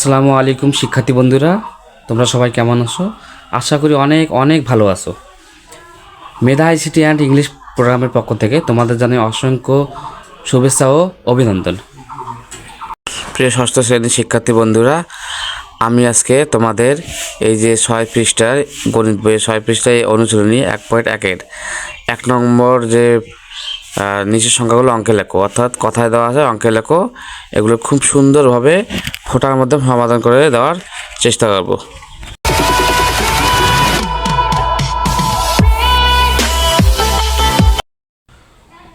আসসালামু আলাইকুম শিক্ষার্থী বন্ধুরা, তোমরা সবাই কেমন আছো? আশা করি অনেক অনেক ভালো আছো। মেধা আইসিটি অ্যান্ড ইংলিশ প্রোগ্রামের পক্ষ থেকে তোমাদের জানাই অসংখ্য শুভেচ্ছা ও অভিনন্দন। প্রিয় ষষ্ঠ শ্রেণির শিক্ষার্থী বন্ধুরা, আমি আজকে তোমাদের এই যে ছয় পৃষ্ঠার গণিত বইয়ের ছয় পৃষ্ঠায় অনুশীলনী এক পয়েন্ট একের। এক নম্বর যে নিচের সংখ্যাগুলো অঙ্কে লেখো। অর্থাৎ কথায় দেওয়া আছে, অঙ্কে লেখো। এগুলো খুব সুন্দরভাবে ফোটার মধ্যে সমাধান করে দেওয়ার চেষ্টা করব।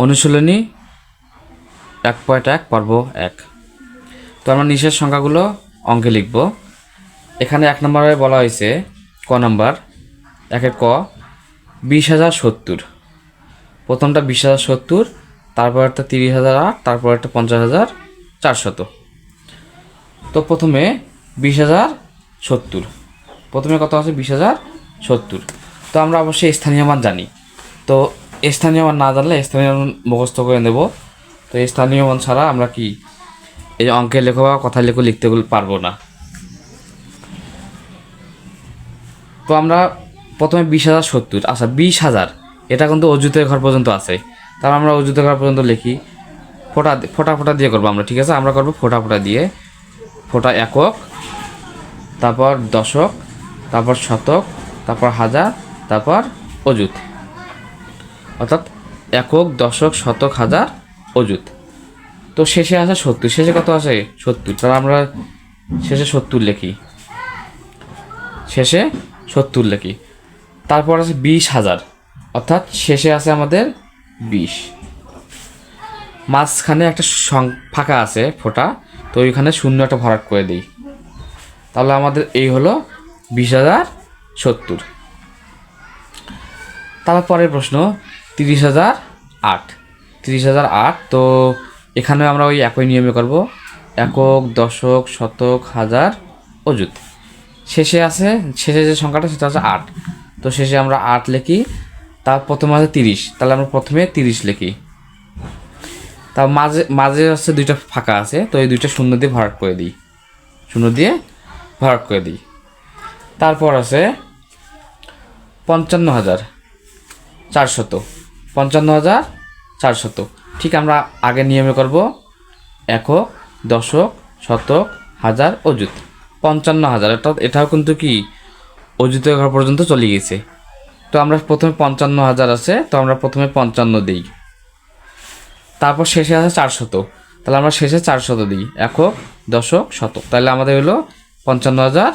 অনুশীলনী এক পয়েন্ট এক, পর্ব এক। তো আমরা নিচের সংখ্যাগুলো অঙ্কে লিখব। এখানে এক নম্বরে বলা হয়েছে ক নম্বর একের ক, বিশ হাজার সত্তর। প্রথমটা বিশ হাজার সত্তর তারপর একটা তিরিশ হাজার আট তারপর একটা পঞ্চাশ হাজার চারশত। তো প্রথমে বিশ হাজার সত্তর। প্রথমে কত আছে? বিশ হাজার সত্তর। তো আমরা অবশ্যই স্থানীয় মান জানি। তো স্থানীয় মান না জানলে স্থানীয় মান মুখস্থ করে নেব। তো স্থানীয় মান ছাড়া আমরা কি এই অঙ্কের লেখো বা কথায় লেখো লিখতে পারব না। তো আমরা প্রথমে বিশ হাজার সত্তর। আচ্ছা বিশ হাজার। এটা কিন্তু অজুতের ঘর পর্যন্ত আছে। তার আমরা অজুতের ঘর পর্যন্ত লিখি। ফোটা ফোটা ফোটা দিয়ে করব আমরা, ঠিক আছে? আমরা করব ফোটা ফোটা দিয়ে। ফোটা একক, তারপর দশক, তারপর শতক, তারপর হাজার, তারপর অজুত অর্থাৎ একক, দশক, শতক, হাজার অজুত তো শেষে আছে সত্তর। শেষে কত আছে সত্তর। তাহলে আমরা শেষে সত্তর লিখি। শেষে সত্তর লিখি। তারপর আছে বিশ হাজার। অর্থাৎ শেষে আছে আমাদের বিশ। মাঝখানে একটা সং- ফাঁকা আছে ফোটা, তো ওইখানে শূন্য একটা ভরাট করে দিই। তাহলে আমাদের এই হলো বিশ হাজার সত্তর। তারপরের প্রশ্ন, তিরিশ হাজার আট। তিরিশ হাজার আট, তো এখানে আমরা ওই একই নিয়মে করব। একক, দশক, শতক, হাজার, অযুত। শেষে আছে শেষে যে সংখ্যাটা, সেটা হচ্ছে আট। তো শেষে আমরা আট লিখি। তার প্রথমে আছে তিরিশ, তাহলে আমরা প্রথমে তিরিশ লিখি। তার মাঝে মাঝে হচ্ছে দুইটা ফাঁকা আছে, তো এই দুইটা শূন্য দিয়ে ভরাট করে দিই। শূন্য দিয়ে ভরাট করে দিই। তারপর আছে পঞ্চান্ন হাজার চারশত। পঞ্চান্ন হাজার চারশত। ঠিক আমরা আগে নিয়মে করব, একক, দশক, শতক, হাজার, অযুত। পঞ্চান্ন হাজার, অর্থাৎ এটাও কিন্তু কি, অযুত পর্যন্ত চলে গেছে তো আমরা প্রথমে পঞ্চান্ন হাজার আছে, তো আমরা প্রথমে পঞ্চান্ন দিই। তারপর শেষে আছে চারশত। তাহলে আমরা শেষে চারশত দিই। একক দশক শত। তাহলে আমাদের হলো পঞ্চান্ন হাজার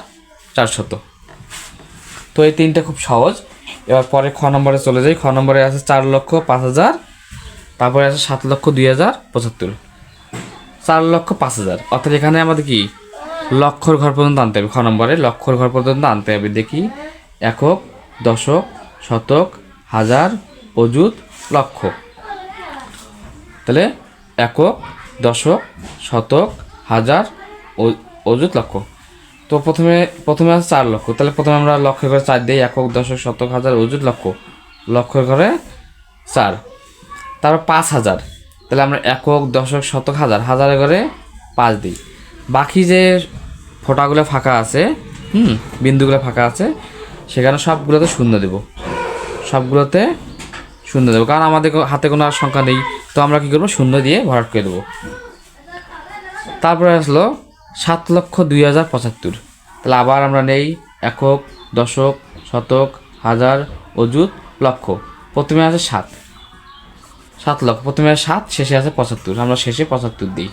চারশত। তো এই তিনটা খুব সহজ। এবার পরে খ নম্বরে চলে যাই। খ নম্বরে আছে চার লক্ষ পাঁচ হাজার, তারপরে আছে সাত লক্ষ দুই হাজার পঁচাত্তর। চার লক্ষ পাঁচ হাজার। অর্থাৎ এখানে আমাদের কি? লক্ষর ঘর পর্যন্ত আনতে হবে। খ নম্বরে লক্ষর ঘর পর্যন্ত আনতে হবে। দেখি একক দশক শতক, হাজার, অযুত, লক্ষ। তাহলে একক, দশক, শতক, হাজার অযুত, লক্ষ। তো প্রথমে প্রথমে আছে চার লক্ষ। তাহলে প্রথমে আমরা লক্ষ্যের ঘরে চার দিই, একক, দশক, শতক, হাজার, অযুত, লক্ষ। লক্ষের ঘরে চার। তারপর পাঁচ হাজার। তাহলে আমরা একক, দশক, শতক, হাজার। হাজারের ঘরে পাঁচ দিই। বাকি যে ফোঁটাগুলো ফাঁকা আছে, হুম, বিন্দুগুলো ফাঁকা আছে, সেখানে সবগুলোতে শূন্য দেব। সবগুলোতে শূন্য দেবো। কারণ আমাদের হাতে কোনো আর সংখ্যা নেই। তো আমরা কী করব? শূন্য দিয়ে ভরাট করে দেবো। তারপরে আসলো সাত লক্ষ দুই হাজার পঁচাত্তর। তাহলে আবার আমরা নেই একক, দশক, শতক, হাজার, অযুত, লক্ষ। প্রথমে আছে সাত। সাত লক্ষ। প্রথমে আছে সাত, শেষে আছে পঁচাত্তর। আমরা শেষে পঁচাত্তর দিই।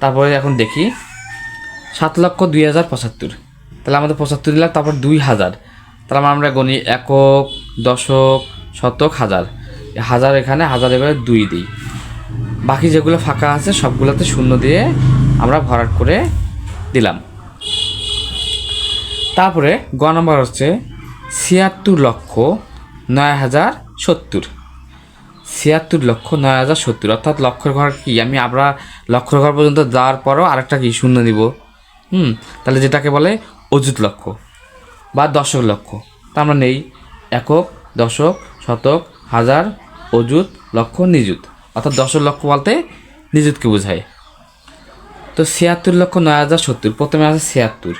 তারপরে এখন দেখি সাত লক্ষ দুই হাজার পঁচাত্তর। তাহলে আমাদের পঁচাত্তর দিলাম, তারপর দুই হাজার। তাহলে আমরা গণি একক, দশক, শতক, হাজার। হাজার এখানে, হাজার এবারে দুই দিই। বাকি যেগুলো ফাঁকা আছে, সবগুলোতে শূন্য দিয়ে আমরা ভরাট করে দিলাম। তারপরে গ নম্বর হচ্ছে ছিয়াত্তর লক্ষ নয় হাজার সত্তর। ছিয়াত্তর লক্ষ নয় হাজার সত্তর। অর্থাৎ লক্ষের ঘর কি? আমি আমরা লক্ষের ঘর পর্যন্ত যাওয়ার পরও আরেকটা কি? শূন্য নিব। হুম, তাহলে যেটাকে বলে অযুত লক্ষ। বা দশক লক্ষ। তা আমরা নেই। একক, দশক, শতক, হাজার, অযুত, লক্ষ, নিযুত। অর্থাৎ দশক লক্ষ বলতে নিযুতকে বোঝায়। তো ছিয়াত্তর লক্ষ নয় হাজার সত্তর। প্রথমে আছে ছিয়াত্তর।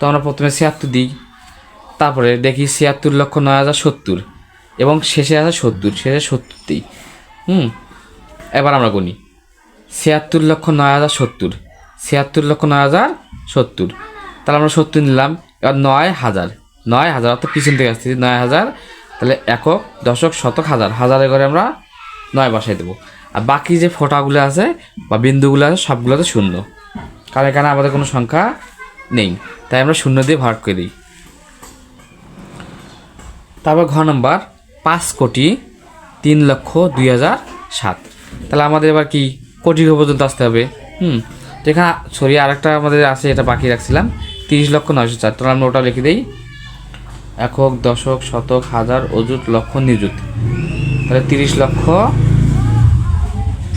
তো আমরা প্রথমে ছিয়াত্তর দিই। তারপরে দেখি ছিয়াত্তর লক্ষ নয় হাজার সত্তর। এবং শেষে আছে সত্তর। শেষে সত্তর দিই। হুম? এবার আমরা গুনি। ছিয়াত্তর লক্ষ নয় হাজার সত্তর। ছিয়াত্তর লক্ষ নয় হাজার সত্তর। তাহলে আমরা সত্তর নিলাম। এবার নয় হাজার। নয় হাজার অর্থাৎ পিছন থেকে আসছি নয় হাজার। তাহলে একক দশক শতক হাজার। হাজারে করে আমরা নয় বসাই দেবো। আর বাকি যে ফোঁটাগুলো আছে বা বিন্দুগুলো আছে, সবগুলোতে শূন্য। কারণ এখানে আমাদের কোনো সংখ্যা নেই। তাই আমরা শূন্য দিয়ে ভাগ করে দিই। তারপর ঘ নম্বর, পাঁচ কোটি তিন লক্ষ দুই হাজার সাত। তাহলে আমাদের এবার কি? কোটি পর্যন্ত আসতে হবে। হুম। তো এখানে সরি, আরেকটা আমাদের আছে, এটা বাকি রাখছিলাম। তিরিশ লক্ষ নয়শো চার। তাহলে আমরা ওটা লিখে দিই। একক, দশক, শতক, হাজার, অযুত, লক্ষ, নিযুত। তাহলে তিরিশ লক্ষ,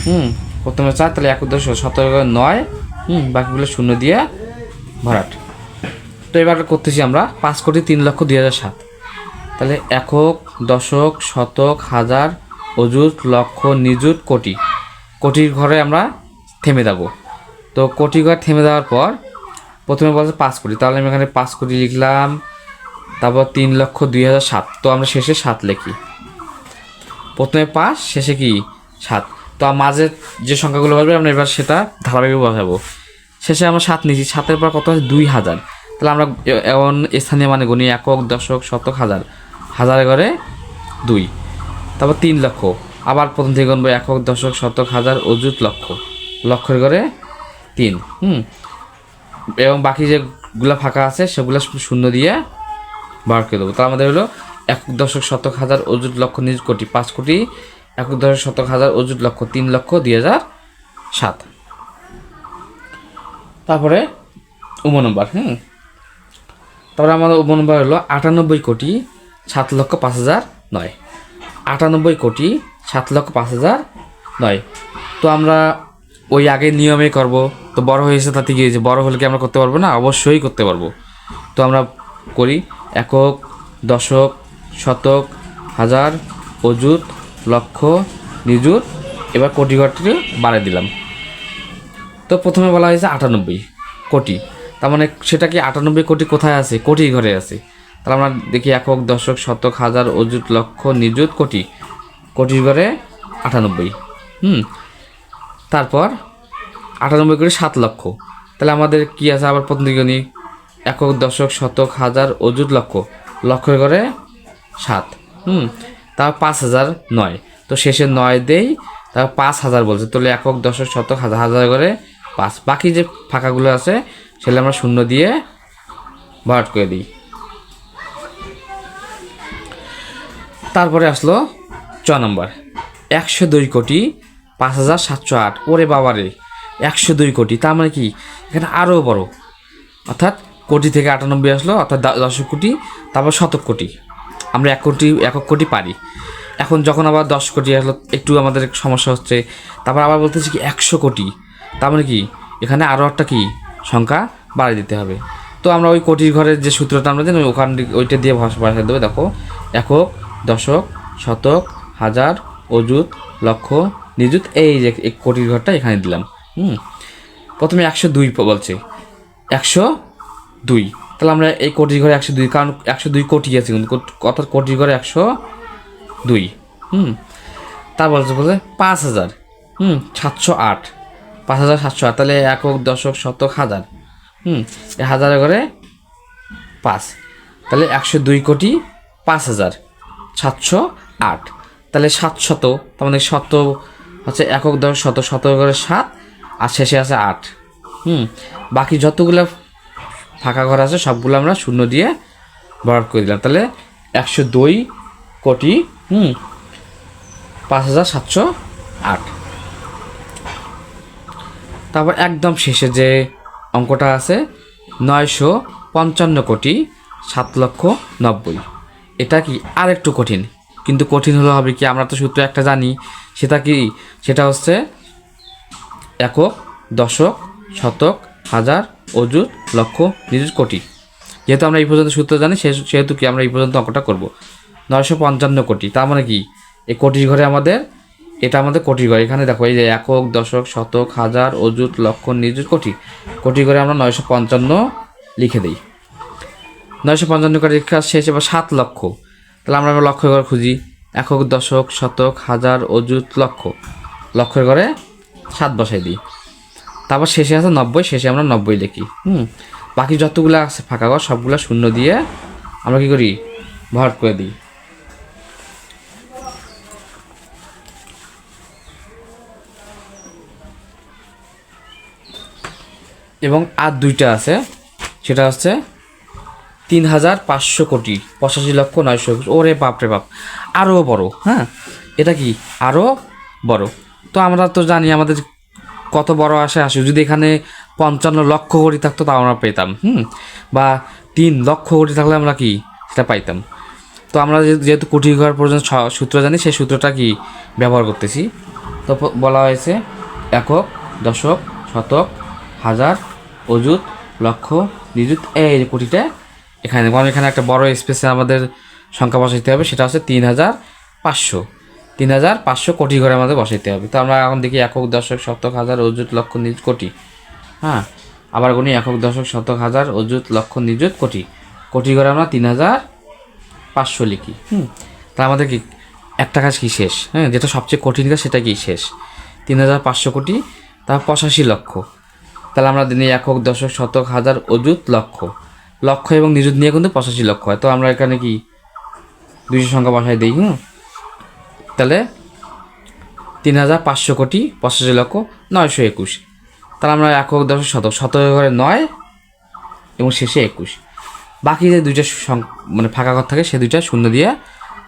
হুম, প্রথমে চার, তাহলে একক, দশক, শতক, নয়, হুম, বাকিগুলো শূন্য দিয়ে ভরাট। তো এবার করতেছি আমরা পাঁচ কোটি তিন লক্ষ দুই হাজার সাত। তাহলে একক, দশক, শতক, হাজার, অযুত, লক্ষ, নিযুত, কোটি। কোটির ঘরে আমরা থেমে যাব। তো কোটি ঘর থেমে দেওয়ার পর প্রথমে বলছে পাঁচ কোটি। তাহলে আমি এখানে পাঁচ কোটি লিখলাম। তারপর তিন লক্ষ দুই হাজার সাত। তো আমরা শেষে সাত লিখি। প্রথমে পাঁচ, শেষে কি? সাত। তো মাঝে যে সংখ্যাগুলো বসবে আমরা এবার সেটা ধারাবাহিক বসাবো। শেষে আমরা সাত নিয়েছি। সাতের পর কত আছে দুই হাজার। তাহলে আমরা এমন স্থানীয় মানে গুনি একক, দশক, শতক, হাজার। হাজারে ঘরে দুই। তারপর তিন লক্ষ। আবার প্রথম থেকে গুনবো একক, দশক, শতক, হাজার, অযুত লক্ষ। লক্ষের ঘরে তিন। হুম। এবং বাকি যেগুলো ফাঁকা আছে, সেগুলো শূন্য দিয়ে বার করে দেবো। তাহলে আমাদের হলো এক দশক শতক হাজার অযুত লক্ষ নিজ কোটি, পাঁচ কোটি, এক দশক শতক হাজার অযুত লক্ষ, তিন লক্ষ, দুই হাজার সাত। তারপরে উম নম্বর, হুম। তারপরে আমাদের উম নম্বর হলো আটানব্বই কোটি, সাত লক্ষ, পাঁচ হাজার নয়। আটানব্বই কোটি, সাত লক্ষ, পাঁচ হাজার নয়। তো আমরা ওই আগের নিয়মে করব। তো বড় হয়েছে তাতে কি হয়েছে বড় হলে কি আমরা করতে পারব? না, অবশ্যই করতে পারব। তো আমরা করি, একক, দশক, শতক, হাজার, অযুত, লক্ষ, নিযুত, এবার কোটি ঘরটি বাড়াই দিলাম। তো প্রথমে বলা হয়েছে আটানব্বই কোটি। তার মানে সেটা কি আটানব্বই কোটি কোথায় আছে? কোটি ঘরে আছে। তাহলে আমরা দেখি একক, দশক, শতক, হাজার, অযুত, লক্ষ, নিযুত, কোটি। কোটির ঘরে আটানব্বই। হুম তারপর আটানব্বই করে সাত লক্ষ। তাহলে আমাদের কি আছে? আবার নিই একক, দশক, শতক, হাজার, অযুত লক্ষ। লক্ষ করে সাত। হুম তারপর পাঁচ হাজার নয়। তো শেষে নয় দেই তারপর পাঁচ হাজার বলছে। তাহলে একক, দশক, শতক, হাজার হাজার করে পাঁচ। বাকি যে ফাঁকাগুলো আছে, সেগুলো আমরা শূন্য দিয়ে ভাট করে দিই। তারপরে আসলো ছ নম্বর। একশো দুই কোটি পাঁচ হাজার সাতশো আট। ওরে বাবারে, একশো দুই কোটি। তার মানে কি? এখানে আরও বড়। অর্থাৎ কোটি থেকে আটানব্বই আসলো, অর্থাৎ দা- দশ কোটি, তারপর শতক কোটি। আমরা এক কোটি, একক কোটি পারি। এখন যখন আবার দশ কোটি আসলো, একটু আমাদের সমস্যা হচ্ছে। তারপর আবার বলতেছি কি একশো কোটি। তার মানে কি? এখানে আরও একটা কি? সংখ্যা বাড়িয়ে দিতে হবে। তো আমরা ওই কোটির ঘরের যে সূত্রটা আমরা জানি, ওখান ওইটা দিয়ে ভাষা বাড়িয়ে দেবো। দেখো, একক, দশক, শতক, হাজার, অযুত, লক্ষ নিযুত, এই যে এই কোটির ঘরটা এখানে দিলাম, হুম। প্রথমে একশো দুই বলছে, একশো দুই। তাহলে আমরা এই কোটির ঘরে একশো দুই, কারণ একশো দুই কোটি আছে, কিন্তু অর্থাৎ কোটির ঘরে একশো দুই, হুম। তার বলছে বলছে পাঁচ হাজার, হুম, সাতশো আট, পাঁচ হাজার সাতশো আট, তাহলে একক দশক শতক হাজার, হুম। এই হাজারের ঘরে পাঁচ, তাহলে একশো দুই কোটি পাঁচ হাজার, সাতশো আট, তাহলে সাতশত তার মানে শত হচ্ছে একক দশ শত শত করে সাত, আর শেষে আছে আট। হুম, বাকি যতগুলো ফাঁকা ঘর আছে, সবগুলো আমরা শূন্য দিয়ে বরাদ করে দিলাম। তাহলে একশো দুই কোটি, হুম, পাঁচ হাজার সাতশো আট। তারপর একদম শেষে যে অঙ্কটা আছে, নয়শো পঞ্চান্ন কোটি সাত লক্ষ নব্বই। এটা কি আর একটু কঠিন? কিন্তু কঠিন হলো হবে কি? আমরা তো সূত্র একটা জানি সেটা কি? সেটা হচ্ছে একক, দশক, শতক, হাজার, অযুত, লক্ষ, নিযুত, কোটি। যেহেতু আমরা এই পর্যন্ত সূত্র জানি সেহেতু কি আমরা এই পর্যন্ত অঙ্কটা করব? নয়শো পঞ্চান্ন কোটি। তার মানে কি? এই কোটির ঘরে আমাদের এটা আমাদের কোটি ঘর। এখানে দেখো, এই যে একক, দশক, শতক, হাজার, অযুত, লক্ষ, নিযুত, কোটি। কোটি ঘরে আমরা নয়শো পঞ্চান্ন লিখে দিই। নয়শো পঞ্চান্ন কোটি শেষ এবার সাত লক্ষ। তাহলে আমরা লক্ষ ঘর খুঁজি। একক, দশক, শতক, হাজার, অযুত, লক্ষ। লক্ষের ঘরে সাত বসাই দিই। তারপর শেষে আছে নব্বই, শেষে আমরা নব্বই লিখি। হুম? বাকি যতগুলো আছে ফাঁকা ঘর, সবগুলো শূন্য দিয়ে আমরা কি করি? ভরাট করে দিই। এবং আর দুইটা আছে, সেটা হচ্ছে তিন হাজার পাঁচশো কোটি, পঁচাশি লক্ষ নয়শো একুশ। ওরে বাপ রে বাপ আরও বড় হ্যাঁ? এটা কি আরও বড়? তো আমরা তো জানি আমাদের কত বড় আসে আসে। যদি এখানে পঞ্চান্ন লক্ষ কোটি থাকতো, তাও আমরা পেতাম, হুম? বা তিন লক্ষ কোটি থাকলে আমরা কি সেটা পাইতাম? তো আমরা যেহেতু কোটি ঘর পর্যন্ত সূত্র জানি, সেই সূত্রটা কি ব্যবহার করতেছি? তো বলা হয়েছে একক, দশক, শতক, হাজার, অযুত, লক্ষ, নিযুত, এই কোটিটা এখানে কারণ এখানে একটা বড় স্পেসে আমাদের সংখ্যা বসাইতে হবে, সেটা হচ্ছে তিন হাজার পাঁচশো। তিন হাজার পাঁচশো কোটি ঘরে আমাদের বসাইতে হবে। তো আমরা এখন দেখি একক, দশক, শতক, হাজার, অযুত, লক্ষ, নিযুত, কোটি। হ্যাঁ আবার গুনি একক, দশক, শতক, হাজার, অযুত, লক্ষ, নিযুত, কোটি। কোটি ঘরে আমরা তিন হাজার পাঁচশো লিখি। হুম তা আমাদের কি, একটা কাজ কি শেষ? হ্যাঁ যেটা সবচেয়ে কঠিন কাজ, সেটা কি শেষ? তিন হাজার পাঁচশো কোটি তার পঁচাশি লক্ষ। তাহলে আমরা দিনে একক, দশক, শতক, হাজার, অযুত, লক্ষ। লক্ষ এবং নিযুত নিয়ে কিন্তু পঁচাশি লক্ষ হয়। তো আমরা এখানে কি দুইশো সংখ্যা বসাই দিই, হুম? তাহলে তিন হাজার পাঁচশো কোটি পঁচাশি লক্ষ নয়শো একুশ। তাহলে আমরা একক দশ শতক শতক ঘরে নয় এবং শেষে একুশ। বাকি যে দুইটা মানে ফাঁকা ঘর থাকে, সে দুইটা শূন্য দিয়ে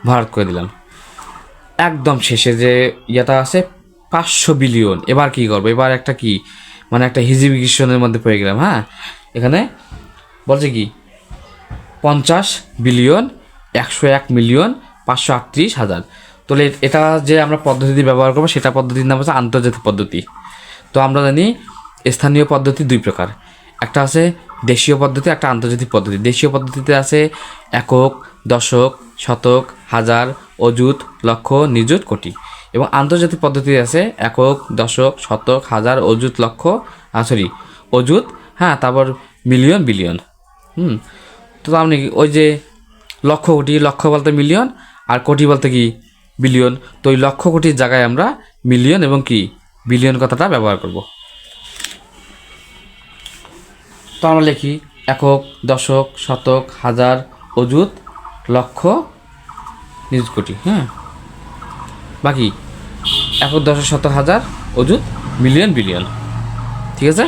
ভরাট করে দিলাম। একদম শেষে যে ইয়েটা আছে, পাঁচশো বিলিয়ন। এবার কি করব? এবার একটা কি? মানে একটা হিজিবিকেশনের মধ্যে পড়ে গেলাম হ্যাঁ? এখানে বলছে কি? পঞ্চাশ বিলিয়ন একশো এক মিলিয়ন পাঁচশো আটত্রিশ হাজার। তাহলে এটা যে আমরা পদ্ধতি ব্যবহার করব, সেটা পদ্ধতির নাম হচ্ছে আন্তর্জাতিক পদ্ধতি। তো আমরা জানি স্থানীয় পদ্ধতি দুই প্রকার। একটা আছে দেশীয় পদ্ধতি, একটা আন্তর্জাতিক পদ্ধতি। দেশীয় পদ্ধতিতে আছে একক, দশক, শতক, হাজার, অযুত, লক্ষ, নিযুত, কোটি। এবং আন্তর্জাতিক পদ্ধতি আছে একক, দশক, শতক, হাজার, অযুত, লক্ষ সরি অযুত হ্যাঁ তারপর মিলিয়ন, বিলিয়ন। হুম। তো আপনি কি, ওই যে লক্ষ কোটি, লক্ষ বলতে মিলিয়ন আর কোটি বলতে কি বিলিয়ন তো ওই লক্ষ কোটির জায়গায় আমরা মিলিয়ন এবং কি বিলিয়ন কথাটা ব্যবহার করব। তো আমরা লিখি, একক, দশক, শতক, হাজার, অযুত, লক্ষ, নিযুত কোটি হ্যাঁ। বাকি, একক, দশক, শতক, হাজার, অযুত মিলিয়ন বিলিয়ন ঠিক আছে?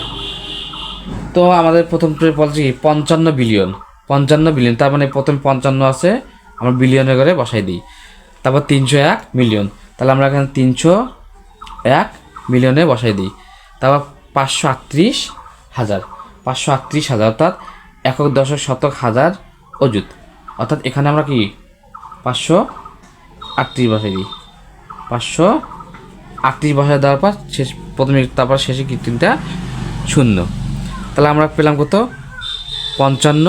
তো আমাদের প্রথম বলছি কি? পঞ্চান্ন বিলিয়ন পঞ্চান্ন বিলিয়ন তার মানে প্রথম পঞ্চান্ন আছে, আমরা বিলিয়নের করে বসাই দিই। তারপর তিনশো এক মিলিয়ন তাহলে আমরা এখানে তিনশো এক মিলিয়নে বসাই দিই। তারপর পাঁচশো আটত্রিশ হাজার। পাঁচশো আটত্রিশ হাজার, অর্থাৎ একক দশক শতক হাজার অযুত। অর্থাৎ এখানে আমরা কি? পাঁচশো আটত্রিশ বসাই দিই। পাঁচশো আটত্রিশ বসায় দেওয়ার পর শেষ প্রথমে তারপর শেষে কি? তিনটা শূন্য। তাহলে আমরা পেলাম কত? পঞ্চান্ন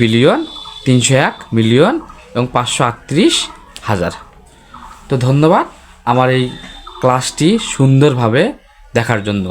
বিলিয়ন তিনশো এক মিলিয়ন এবং পাঁচশো আটত্রিশ হাজার। তো ধন্যবাদ আমার এই ক্লাসটি সুন্দরভাবে দেখার জন্য।